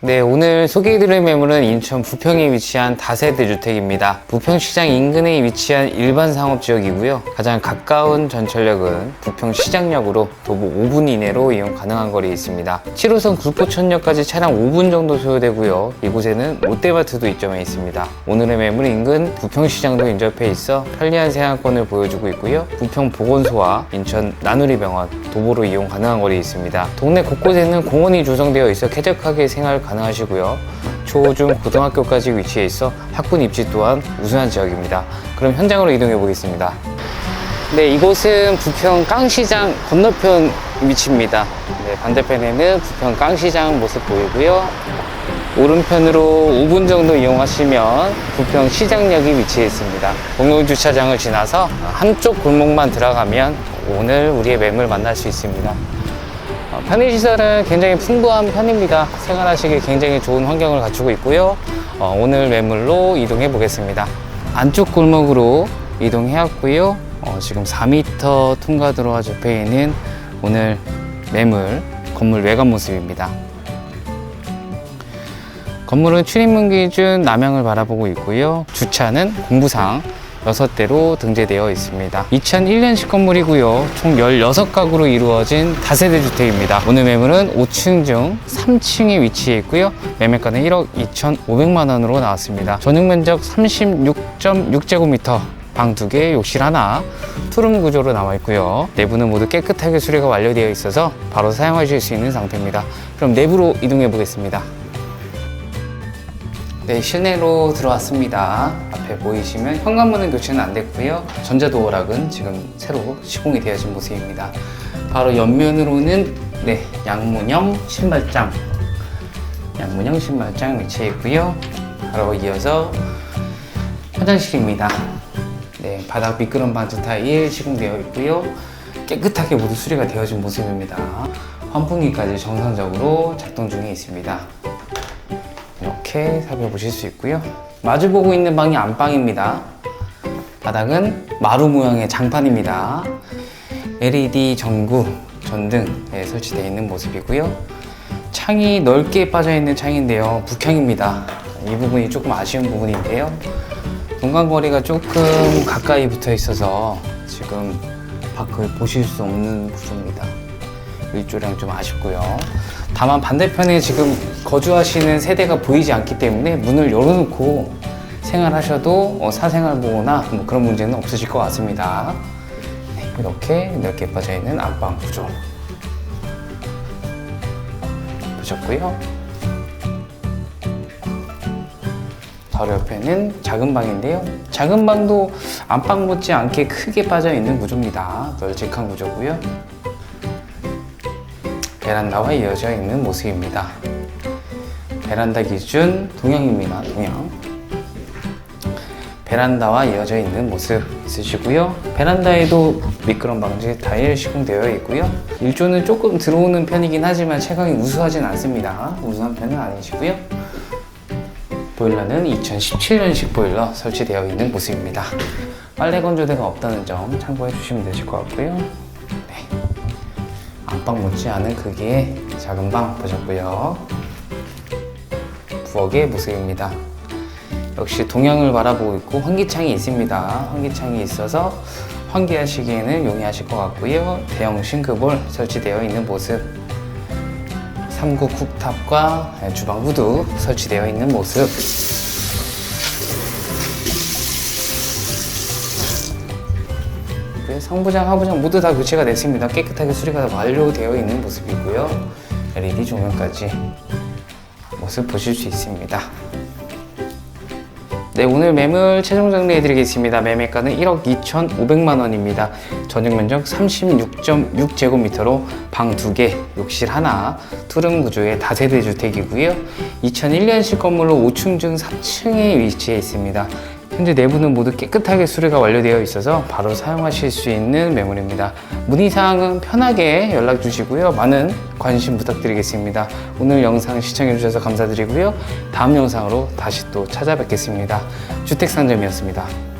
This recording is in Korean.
네, 오늘 소개해드릴 매물은 인천 부평에 위치한 다세대 주택입니다. 부평시장 인근에 위치한 일반 상업지역이고요. 가장 가까운 전철역은 부평시장역으로 도보 5분 이내로 이용 가능한 거리에 있습니다. 7호선 굴포천역까지 차량 5분 정도 소요되고요. 이곳에는 롯데마트도 입점해 있습니다. 오늘의 매물 인근 부평시장도 인접해 있어 편리한 생활권을 보여주고 있고요. 부평 보건소와 인천 나누리병원 도보로 이용 가능한 거리에 있습니다. 동네 곳곳에는 공원이 조성되어 있어 쾌적하게 생활 가능하시고요. 초, 중, 고등학교까지 위치해 있어 학군 입지 또한 우수한 지역입니다. 그럼 현장으로 이동해 보겠습니다. 네, 이곳은 부평 깡시장 건너편 위치입니다. 네, 반대편에는 부평 깡시장 모습 보이고요. 오른편으로 5분 정도 이용하시면 부평 시장역이 위치해 있습니다. 공용 주차장을 지나서 한쪽 골목만 들어가면 오늘 우리의 매물 만날 수 있습니다. 어, 편의시설은 굉장히 풍부한 편입니다. 생활하시기 굉장히 좋은 환경을 갖추고 있고요. 어, 오늘 매물로 이동해 보겠습니다. 안쪽 골목으로 이동해 왔고요. 어, 지금 4m 통과 도로와 접해 있는 오늘 매물 건물 외관 모습입니다. 건물은 출입문 기준 남향을 바라보고 있고요. 주차는 공부상 6대로 등재되어 있습니다. 2001년식 건물이고요. 총 16가구로 이루어진 다세대 주택입니다. 오늘 매물은 5층 중 3층에 위치해 있고요. 매매가는 1억 2,500만 원으로 나왔습니다. 전용 면적 36.6제곱미터 방두 개, 욕실 하나, 투룸 구조로 나와 있고요. 내부는 모두 깨끗하게 수리가 완료되어 있어서 바로 사용하실 수 있는 상태입니다. 그럼 내부로 이동해 보겠습니다. 네, 실내로 들어왔습니다. 앞에 보이시면 현관문은 교체는 안 됐고요. 전자도어락은 지금 새로 시공이 되어진 모습입니다. 바로 옆면으로는 네, 양문형 신발장, 양문형 신발장 위치해 있고요. 바로 이어서 화장실입니다. 네, 바닥 미끄럼 방지 타일 시공되어 있고요. 깨끗하게 모두 수리가 되어진 모습입니다. 환풍기까지 정상적으로 작동 중에 있습니다. 이렇게 살펴보실 수 있고요. 마주보고 있는 방이 안방입니다. 바닥은 마루 모양의 장판입니다. LED 전구, 전등에 설치되어 있는 모습이고요. 창이 넓게 빠져 있는 창인데요. 북향입니다. 이 부분이 조금 아쉬운 부분인데요. 동간거리가 조금 가까이 붙어 있어서 지금 밖을 보실 수 없는 구조입니다. 일조량 좀 아쉽고요. 다만 반대편에 지금 거주하시는 세대가 보이지 않기 때문에 문을 열어놓고 생활하셔도 어, 사생활 보호나 뭐 그런 문제는 없으실 것 같습니다. 네, 이렇게 넓게 빠져 있는 안방 구조 보셨고요. 바로 옆에는 작은 방인데요. 작은 방도 안방 못지않게 크게 빠져 있는 구조입니다. 널찍한 구조고요. 베란다와 이어져 있는 모습입니다. 베란다 기준 동향입니다. 동향. 베란다와 이어져 있는 모습 있으시고요. 베란다에도 미끄럼 방지 타일 시공되어 있고요. 일조는 조금 들어오는 편이긴 하지만 체감이 우수하진 않습니다. 우수한 편은 아니시고요. 보일러는 2017년식 보일러 설치되어 있는 모습입니다. 빨래 건조대가 없다는 점 참고해 주시면 되실 것 같고요. 네. 안방 못지않은 크기의 작은 방 보셨고요. 부엌의 모습입니다. 역시 동향을 바라보고 있고 환기창이 있습니다. 환기창이 있어서 환기하시기에는 용이하실 것 같고요. 대형 싱크볼 설치되어 있는 모습. 3구 쿡탑과 주방 후드 설치되어 있는 모습. 그 상부장, 하부장 모두 다 교체가 됐습니다. 깨끗하게 수리가 완료되어 있는 모습이고요. LED 조명까지 모습 보실 수 있습니다. 네, 오늘 매물 최종 정리해 드리겠습니다. 매매가는 1억 2,500만 원입니다. 전용 면적 36.6제곱미터로 방 2개, 욕실 하나, 투룸 구조의 다세대 주택이고요. 2001년식 건물로 5층 중 4층에 위치해 있습니다. 현재 내부는 모두 깨끗하게 수리가 완료되어 있어서 바로 사용하실 수 있는 매물입니다. 문의사항은 편하게 연락 주시고요. 많은 관심 부탁드리겠습니다. 오늘 영상 시청해 주셔서 감사드리고요. 다음 영상으로 다시 또 찾아뵙겠습니다. 주택상점이었습니다.